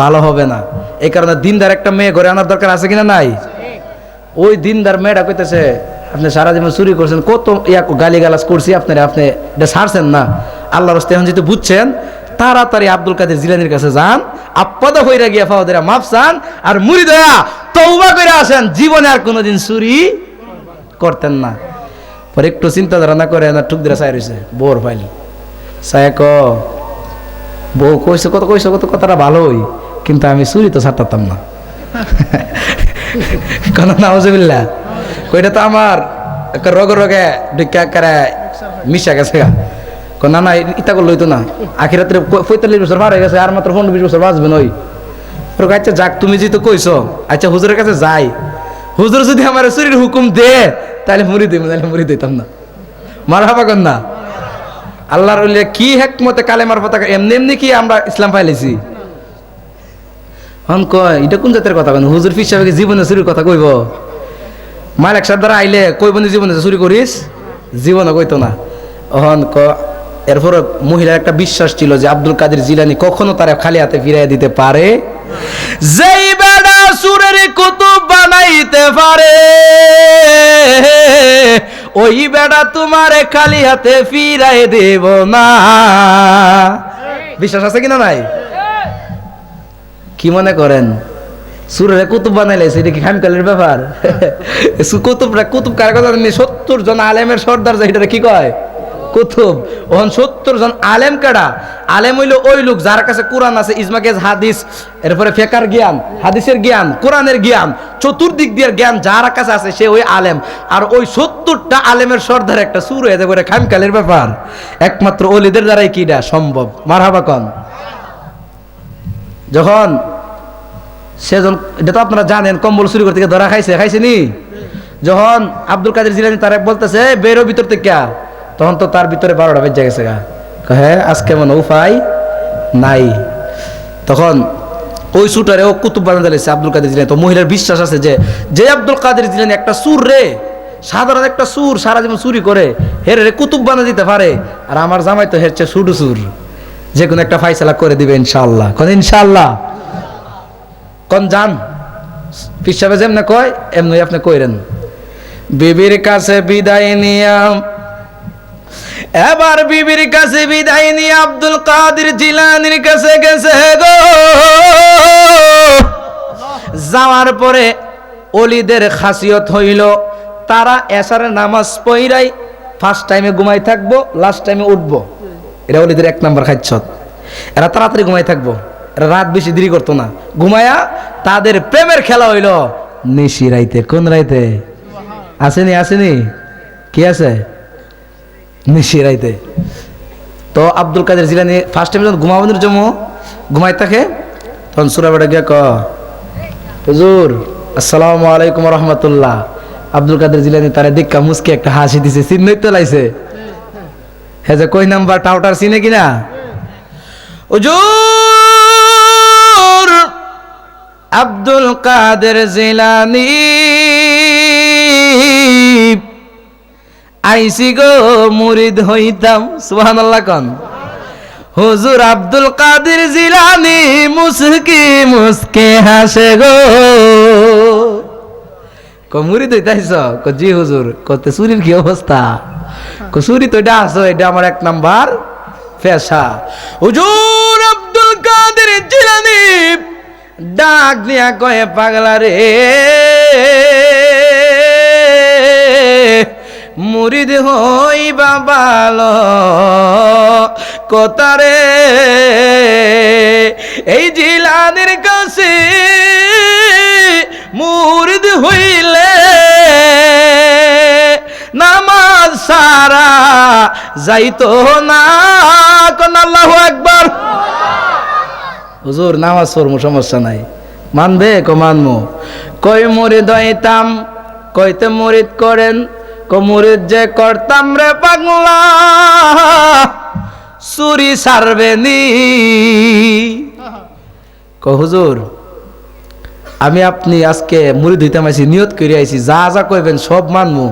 ভালো হবে না। এই কারণে দিনদার একটা মেয়ে ঘরে আনার দরকার আছে কিনা নাই? ওই দিনদার মেয়েটা কইতেছে, আপনি সারা জীবন চুরি করছেন, কত ইয়া গালি গালাজ করছি আপনারা, আপনি এটা ছাড়ছেন না। আল্লাহর রাস্তায় এখন যেহেতু বুঝছেন, তাড়াতাড়ি আব্দুল কাদের জিলানির কাছে যান আপাদা হইরা গিয়া ফাওয়াদেরা মাফ চান, আর মুড়ি দয়া তৌবা করে আসেন, জীবনে আর কোনোদিন চুরি করতেন না। পরে একটু চিন্তা ধারণা করে না ঠুক দিরা চাই রয়েছে বোর ফাইল। চায় বউ কইছে, কত কইছে, কত কথাটা ভালোই, কিন্তু আমি চুরি তো ছাড়তাম না। কোন নাউজুবিল্লাহ। কইটা তো আমার রগে রগে ঢুকা করে মিশা গেছে না না, ইতা করল তো না। আখিরাতে পঁয়তাল্লিশ বছর পার হয়ে গেছে, আর মাত্র পনেরো বিশ বছর বাঁচবে নই। আচ্ছা যাক, তুমি যেহেতু কইছো আচ্ছা হুজুরের কাছে যাই। হুজুর যদি আমার চুরির হুকুম দে তাহলে মুড়ি দিই তাহলে মুড়ি দিতাম না। মারা হাবা না। আল্লাহর উলিয়া কি হেকমতে কালেমার পতাকা এমনি এমনি কি আমরা ইসলাম পাইলেছি হন কয়, এটা কোন জাতের কথা কেন হুজুর ফিস সাহেব জীবনে চুরির কথা কইব? মালিক সাহেব দ্বারা আইলে কইব নি, জীবনে চুরি করিস? জীবনে কইতো না। অহন ক এরপর মহিলার একটা বিশ্বাস ছিল যে আব্দুল কাদের জিলানি কখনো তারা খালি হাতে ফিরাই দিতে পারে? যেই বেড়া সুরের কুতুব বানাইতে পারে। ওই বেড়া তোমারে খালি হাতে ফিরাই দেব না। বিশ্বাস আছে কিনা নাই? কি মনে করেন? সুরের কুতুব বানাইলে এটা কি খামকালের ব্যাপার? কুতুবরা কুতুব কার কথা সত্তর জন আলেমের সর্দার এটা কি কয়? কুতুব। ওহন সত্তর জন আলেম কেডা? আলেম হইল ওই লোক যার কাছে কোরআন আছে ইসমাকেজ হাদিস, এরপরে ফেকার জ্ঞান, হাদিসের জ্ঞান, কোরআনের জ্ঞান, চতুর্দিক দিয়ে জ্ঞান যার কাছে আছে সে ওই আলেম। আর ওই সত্তরটা আলেমের সর্দার একটা সুর হয়ে যাবে খামকালের ব্যাপার। একমাত্র অলিদের দ্বারাই কিটা সম্ভব? মারহাবা কন। যখন সেজন, এটা তো আপনারা জানেন, কম্বল চুরি করতে ধরা খাইছে খাইছে নি? যখন আব্দুল কাদের জিলানি তার বলতেছে বেরো ভিতর থেকে তখন তো তার ভিতরে বারোটা বেজে গেছে গা। হ্যাঁ আজকে মনে উপায় নাই। তখন ওই সুটারে ও কুতুব বানা দিয়েছে আব্দুল কাদের জিলানি। তো মহিলার বিশ্বাস আছে যে যে আব্দুল কাদের জিলানি একটা সুর রে, সাধারণ একটা সুর সারা জীবন চুরি করে, হের রে কুতুব বানা দিতে পারে। আর আমার জামাই তো হেরছে সুডু সুর। যে কোনো একটা ফাইসলা করে দিবে ইনশাল্লাহ কোন ইনশাল্লাহ কোন যান পিসাবে যেমনে কয় এমনি আপনি কইরেন। বিবির কাছে বিদায় নিয়াম এবার বিবির কাছে বিদায় নিয়ে আব্দুল কাদের জিলানির কাছে গেছে গো। যাওয়ার পরে অলিদের খাসিয়ত হইল, তারা এসারে নামাজ পইরাই ফার্স্ট টাইমে ঘুমাই থাকব লাস্ট টাইমে উঠবো। এটা অলিদের এক নাম্বার খাচ্ছত। এরা তাড়াতাড়ি ঘুমাই থাকব। এরা রাত বেশি দেরি করতো না। ঘুমায়া তাদের প্রেমের খেলা হইল, নিশি রাইতে, কোন রাইতে? আসেনি আসেনি? কি আছে? নিশি রাইতে তো আব্দুল কাদের জিলানি ফার্স্ট টাইম যখন ঘুমাবনের জন্য ঘুমাই থাকে, তখন সুরাবেটা গিয়া ক হুজুর, আসসালামু আলাইকুম রহমতুল্লাহ। আব্দুল কাদের জিলানি তারে দেখা মুসকে একটা হাসি দিছে, চিহ্নই তো লাইছে। হ্যাঁ যে কই নাম্বার, টাউটার চিনে কিনা? হুজুর, আব্দুল কাদের জিলানি আইসি গো মুরিদ হইতাম, সুবহানাল্লাহ কন। হুজুর আব্দুল কাদের জিলানি মুসকি মুসকে হাসে গো। ক মুরিদ হইতাইছ? ক জি হুজুর কতে চুরির কি অবস্থা? ক চুরি তো এটা আছো, এটা আমার এক নাম্বার পেশা। হুজুর আব্দুল কাদের জিলানি, ডাক দিয়া কয়ে, পাগলা রে। মুরিদ হই বাবালো, কোতারে। এই জিলানের কাছে মুরিদ হইলে নামাজ সারা যাইতো না। কোন আল্লাহু একবার হুজুর, নামাজ পড়মু, সমস্যা নাই। মানবে কো মানমু? কই মুরিদ হইতাম, কইতে মুরিদ করেন? কো মুরিদ যে করতাম রে পাগলা, চুরি সারবে নি। হুজুর, আমি আপনি আজকে মুরিদ হইতাম আইছি নিয়ত করে আইছি, যা যা কইবেন সব মানমু,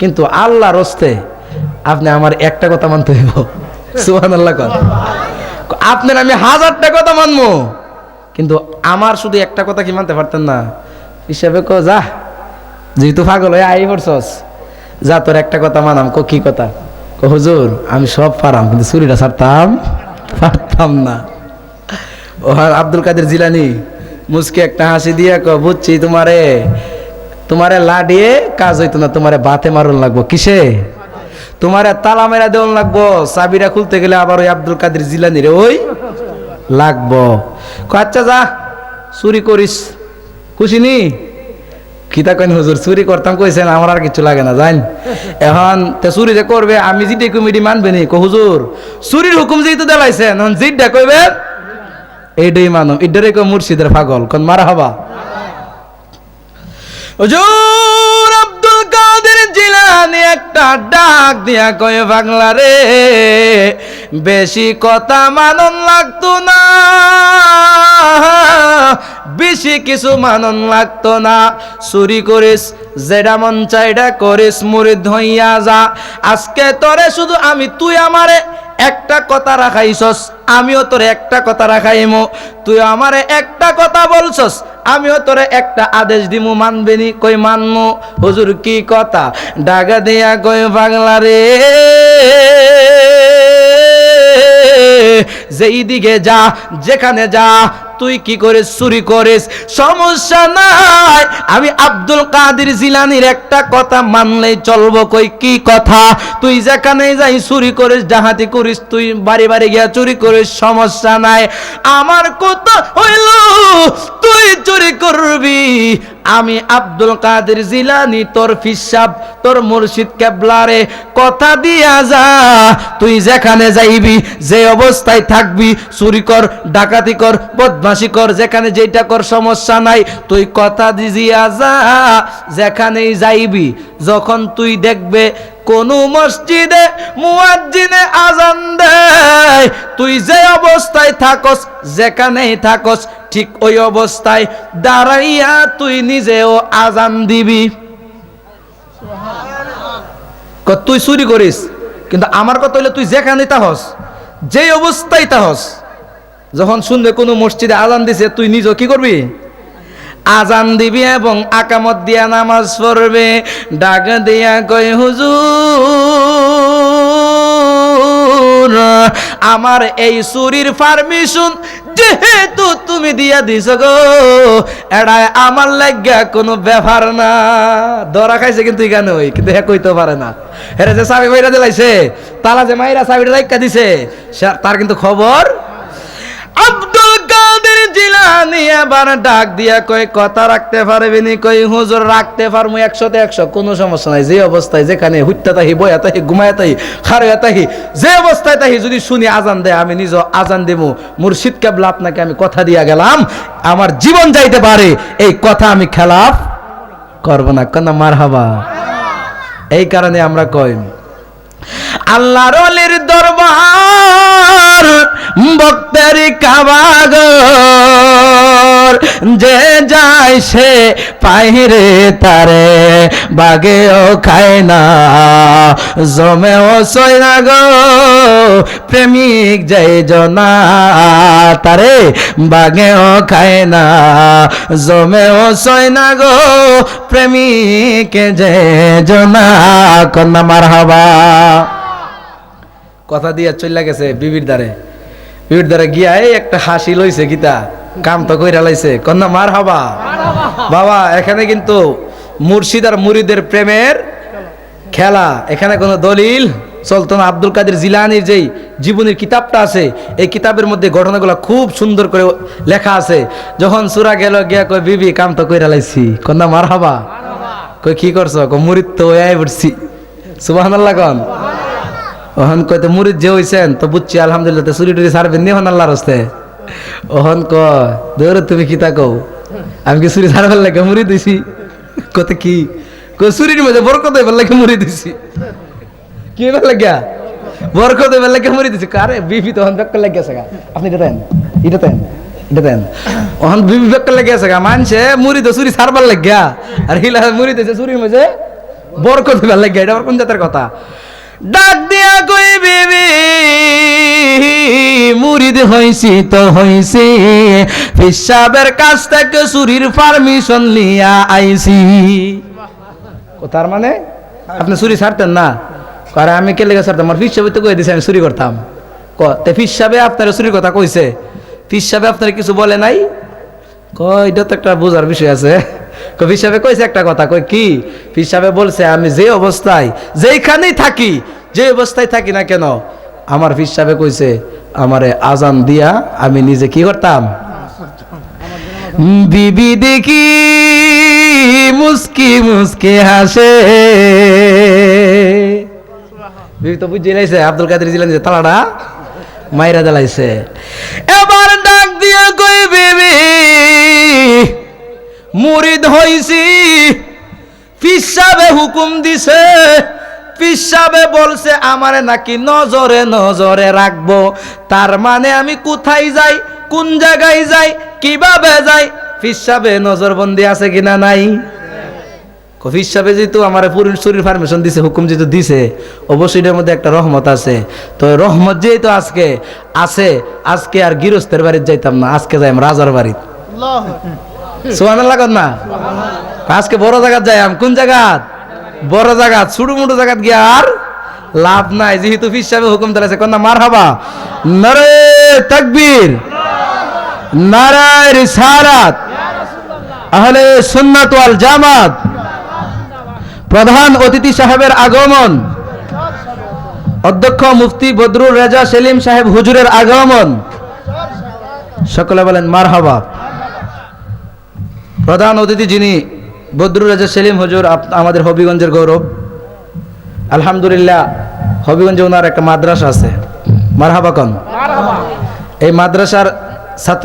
কিন্তু আল্লাহর হস্তে আপনি আমার একটা কথা মানতে হইব। সুবহানাল্লাহ কর আপনার আমি হাজারটা কথা মানবো কিন্তু আমার শুধু একটা কথা কি মানতে পারতেন না? হিসাবে কো যা যেহেতু পাগল হয়ে আই পড়ছস। যা তোর একটা কথা মানাম, কো কি কথা? কো, হুজুর, আমি সব পারাম, কিন্তু চুরিটা ছাড়তাম? পারতাম না। ও আব্দুল কাদের জিলানি, মুসকে একটা হাসি দিয়া কো, বুঝছি তোমারে তোমারে লাডিয়ে কাজ হইতো না, তোমারে বাতে মারুন লাগবো। কিসে? তোমারে তালা মেরা দেওয়ান লাগবো। চাবিরা খুলতে গেলে আবার ওই আব্দুল কাদের জিলানি রে ওই লাগবো। আচ্ছা যা, চুরি করিস। খুশি নি? খিতা কেন হুজুর, চুরি করতাম কইছেন আমার আর কিছু লাগে না জান এখন তে চুরি যে করবে আমি যেটা কমিটি মানবে নি হুজুর চুরির হুকুম যেহেতু দেলাইছেন যেটা কইবে এইটাই মানো এটারে কো মুর্শিদের পাগল, কোন মারা হবা। হুজুর আব্দুল কাদের জিলানি একটা ডাক দিয়া কয়ে, বাংলা রে, বেশি কথা মানন লাগতো না। বেশি কিছু মানন লাগতো না। চুরি করিস যেটা মন চাইটা করিস, মুরিদ হইয়া যা। আজকে তোরে শুধু আমি, তুই আমারে একটা কথা রাখাইছস, আমিও তোরে একটা কথা রাখাইমু। তুই আমারে একটা কথা বলছস, আমিও তোরে একটা আদেশ দিমু মানবেনি কই মানমু? হুজুর কি কথা? ডাগা দিয়া কই বাংলা রে? যেই দিকে যা, যেখানে যা, তুই কি করিস চুরি করিস? সমস্যা নাই। আমি আব্দুল কাদের জিলানির একটা কথা মানলেই চলবো কই, কি কথা? তুই যেখানে যাই চুরি করিস ডাহাতি করিস, তুই বাড়ি বাড়ি গিয়া চুরি করিস, সমস্যা নাই। আমার কথা হইল, তুই চুরি করবি? আমি আব্দুল কাদের জিলানি, তোর ফিসাব, তোর মুর্শিদ কেবলারে। কথা দিয়া যা, তুই যেখানে যাইবি, যে অবস্থায় থাকবি, চুরি কর, ডাকাতি কর, বদমাশি কর, যেখানে যেটা কর, সমস্যা নাই। তুই কথা দিয়া যা, যেখানেই যাইবি, যখন তুই দেখবে কোন মসজিদে মুয়াজ্জিনে আজান দেয়, তুই যে অবস্থায় থাকস, যেখানেই থাকস, ঠিক ওই অবস্থায় দাঁড়াইয়া তুই নিজেও আজান দিবি। তুই চুরি করিস, কিন্তু আমার কথা হইলে তুই যেখানে তাহস যে অবস্থায় তাহস যখন শুনবে কোনো মসজিদে আজান দিছে, তুই নিজে কি করবি? আজান দিবি এবং আকামত দিয়া নামাজ পড়বে। ডাক দিয়া কই হুজুর, আমার এই চুরির পারমিশন যেহেতু তুমি দিয়া দিছ গো, এড়ায় আমার লাগিয়া কোনো ব্যাপার না। ধরা খাইছে কিন্তু এখানে ওই, কিন্তু হ্যাঁ কইতে পারে না। হেরে যে চাবি মাইরা দিলাইছে, তালা যে মাইরা চাবিটা রাইকা দিছে তার কিন্তু খবর জিলানি এবার ডাক দিয়া কই কথা রাখতে পারবি নি? কই হুজুর, রাখতে পারমু একশো। কোনো সমস্যা নাই, যে অবস্থায় যেখানে তাহি, বয়া তাহি, ঘুমায় তাহি তাহি, যে অবস্থায় তাহি, যদি শুনি আজান দেয়, আমি নিজ আজান আপনাকে আমি কথা দিয়া গেলাম, আমার জীবন যাইতে পারে, এই কথা আমি খেলাফ করব না। কেন মার হাবা এই কারণে আমরা কই আল্লাহর অলির দরবার ভক্তের কাবাগর। যে যায় সে পাহিরে তারে বাগেও খায় না জমেও সয় না গো। প্রেমিক যাই জনা, তারে বাগেও খায় না জমেও সয় না গো। প্রেমিক যে জনা, কন্যা মার হাবা কথা দিয়া চলে গেছে বিবির দ্বারে। বিবির দ্বারে গিয়া এই একটা হাসি লইছে গীতা, কাম তো কইরা লাইছে। কন্যা, মার হাবা। বাবা, এখানে কিন্তু মুর্শিদ আর মুরিদের প্রেমের খেলা। এখানে কোনো দলিল। চলতো না আব্দুল কাদের জিলানির যেই জীবনের কিতাবটা আছে, এই কিতাবের মধ্যে ঘটনাগুলো খুব সুন্দর করে লেখা আছে। যখন সুরা গেল, গিয়া কই বিবি, কাম তো কইরা লাইছি। কন্যা, মার হাবা। কই কি করছ? মুরিদ তো ওই পড়ছি। সুবহানাল্লাহ কন। ওহন কয়, তো মুরিদ যে হইছেন, তো বুঝছি, আলহামদুলিল্লাহ চুরি টুরি সারবেন নি হন আল্লাহর হস্তে? ওহন ক তুমি কি তা আমি কি চুরি সারবার লাগে মুড়ি দিছি কত কি? চুরির মধ্যে বরকত হইবার লাগে মুড়ি দিছি কি হইবার লাগিয়া? বরকত হইবার লাগে মুড়ি দিছি কারে বিপি তখন বেক লাগিয়া গা। আপনি এটা দেন এটা দেন এটা দেন। ওহন বিপি বেক লাগিয়া গা, মানছে মুড়ি তো চুরি সারবার লাগিয়া? আর হিলা মুড়ি দিছে চুরির মধ্যে বরকত হইবার লাগিয়া, এটা কোন জাতের কথা? ডাক দিয়া কই, বিবি, মুরিদ হইছি তো হইছি। পিসাবের কাছ থেকে চুরির পারমিশন লিয়া আইছি। তার মানে? আপনি চুরি ছাড়তেন না। কারণ আমি কে লেগে ছাড়তাম? আমার সাহেব তো কয়ে দিছে, আমি চুরি করতাম। ক, তে সাহেবে আপনার চুরির কথা কইছে? সাহেবে আপনার কিছু বলে নাই? কই এটা তো একটা বোঝার বিষয় আছে। কফি সাহেবে কইছে একটা কথা, কই, কি? ফিস সাহেবে বলছে, আমি যে অবস্থায়, যেইখানেই থাকি, যে অবস্থায় থাকি না কেন, আমার ফিস সাহেবে কইছে, আমারে আজান দিয়া আমি নিজে কি করতাম? বিবি দেখি মুস্কি মুস্কি হাসে। বিবি তো বুঝে লাইছে, আব্দুল কাদের যে তালাটা মাইরা জ্বালাইছে এবার ডাক দিয়ে কই বিবি? মুরিদ হইছি। পিসাবে হুকুম দিছে, পিসাবে বলছে, আমারে নাকি নজরে নজরে রাখব। তার মানে আমি কোথায় যাই, কোন জায়গায় যাই, কীভাবে যাই, পিসাবে নজরবন্দি আছে কিনা নাই? কফিস সাহেব যেহেতু আমার পুরীর শরীর পারমিশন দিছে, হুকুম যেহেতু দিছে, অবশ্যই এটার মধ্যে একটা রহমত আছে। তো রহমত যেহেতু আজকে, আছে, আজকে আর গৃহস্থের বাড়িতে যাইতাম না, আজকে যাই রাজার বাড়িতে। আজকে বড় জায়গাত যাই আম। কোন জায়গাত? বড় জায়গাত, ছোট মোটো জায়গাত গিয়ে আর লাভ নাই। যেহেতু হুকুম দিয়েছে কন্যা মার হাবা নরে নারায় আহলে জামাত। প্রধান অতিথি সাহেবের আগমন। অধ্যক্ষ মুফতি বদরুল রেজা সেলিম সাহেব হুজুরের আগমন। সকলে বলেন, মারহাবা। প্রধান অতিথি যিনি বদরুল রাজা সেলিম হজুর আমাদের হবিগঞ্জের গৌরব। আলহামদুলিল্লাহ হবিগঞ্জে ওনার একটা মাদ্রাসা আছে। মারহাবাকন এই মাদ্রাসার ছাত্র